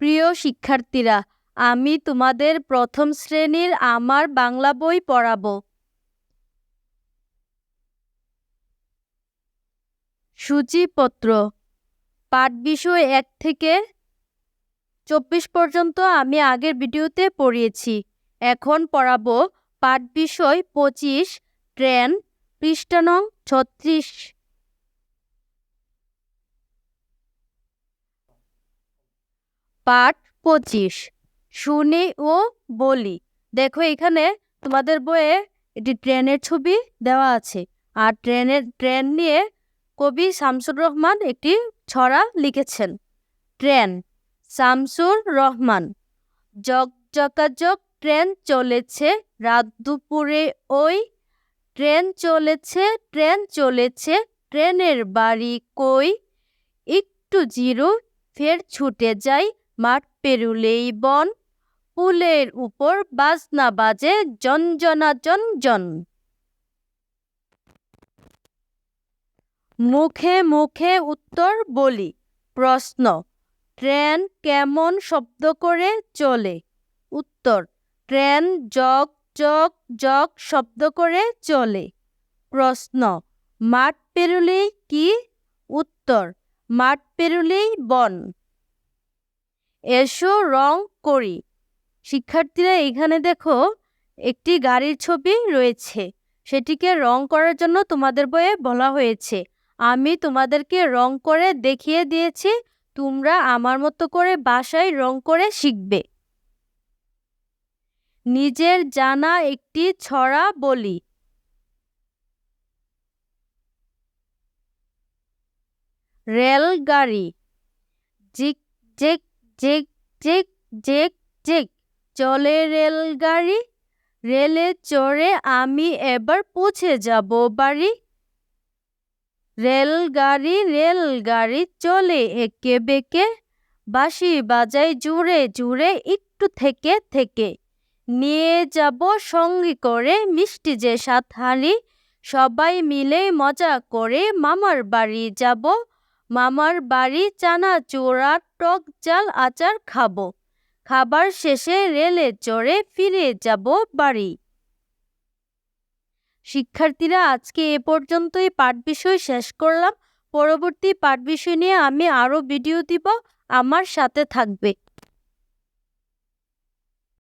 প্রিয় শিক্ষার্থীরা, আমি তোমাদের প্রথম শ্রেণির আমার বাংলা বই পড়াব। সূচিপত্র, পাঠ বিষয় এক থেকে চব্বিশ পর্যন্ত আমি আগের ভিডিওতে পড়িয়েছি। এখন পড়াবো পাঠ বিষয় পঁচিশ, ট্রেন পৃষ্ঠানং ছত্রিশ। পাঠ পঁচিশ। শুনি ও বলি। দেখো এখানে তোমাদের বইয়ে এটি ট্রেনের ছবি দেওয়া আছে। আর ট্রেনের, ট্রেন নিয়ে কবি শামসুর রহমান একটি ছড়া লিখেছেন। ট্রেন, শামসুর রহমান, জগ জকাজক ট্রেন চলেছে রাত দুপুরে ওই ট্রেন চলেছে ট্রেন চলেছে, ট্রেনের বাড়ি কই? একটু জিরো, ফের ছুটে যাই মাঠ পেরুলেই বন, পুলের উপর বাজনা বাজে জনজনা জনজন মুখে মুখে উত্তর বলি, প্রশ্ন, ট্রেন কেমন শব্দ করে চলে? উত্তর, ট্রেন জগ জগ জগ শব্দ করে চলে। প্রশ্ন, মাঠ পেরুলেই কি? উত্তর, মাঠ পেরুলেই বন। এসো রং করি। শিক্ষার্থীরা, এখানে দেখো একটি গাড়ির ছবি রয়েছে। সেটিকে রং করার জন্য তোমাদের বইয়ে বলা হয়েছে। আমি তোমাদেরকে রং করে দেখিয়ে দিয়েছি। তোমরা আমার মতো করে বাসায় রং করে শিখবে। নিজের জানা একটি ছড়া বলি। রেলগাড়ি। জিক জেক জেক জেক জেক জেক চলে রেলগাড়ি, রেলে চড়ে আমি এবার পৌঁছে যাব বাড়ি। রেলগাড়ি রেলগাড়ি চলে একে বেঁকে, বাঁশি বাজাই জুড়ে জুড়ে একটু থেকে থেকে। নিয়ে যাব সঙ্গী করে মিষ্টি যে সাত হাঁড়ি সবাই মিলে মজা করে মামার বাড়ি যাব। মামার বাড়ি চানা চোরা, টক জাল, আচার খাব। খাবার শেষে রেলে চড়ে ফিরে যাব বাড়ি। শিক্ষার্থীরা, আজকে এ পর্যন্তই পাঠ বিষয় শেষ করলাম। পরবর্তী পাঠ বিষয় নিয়ে আমি আরও ভিডিও দিব। আমার সাথে থাকবে।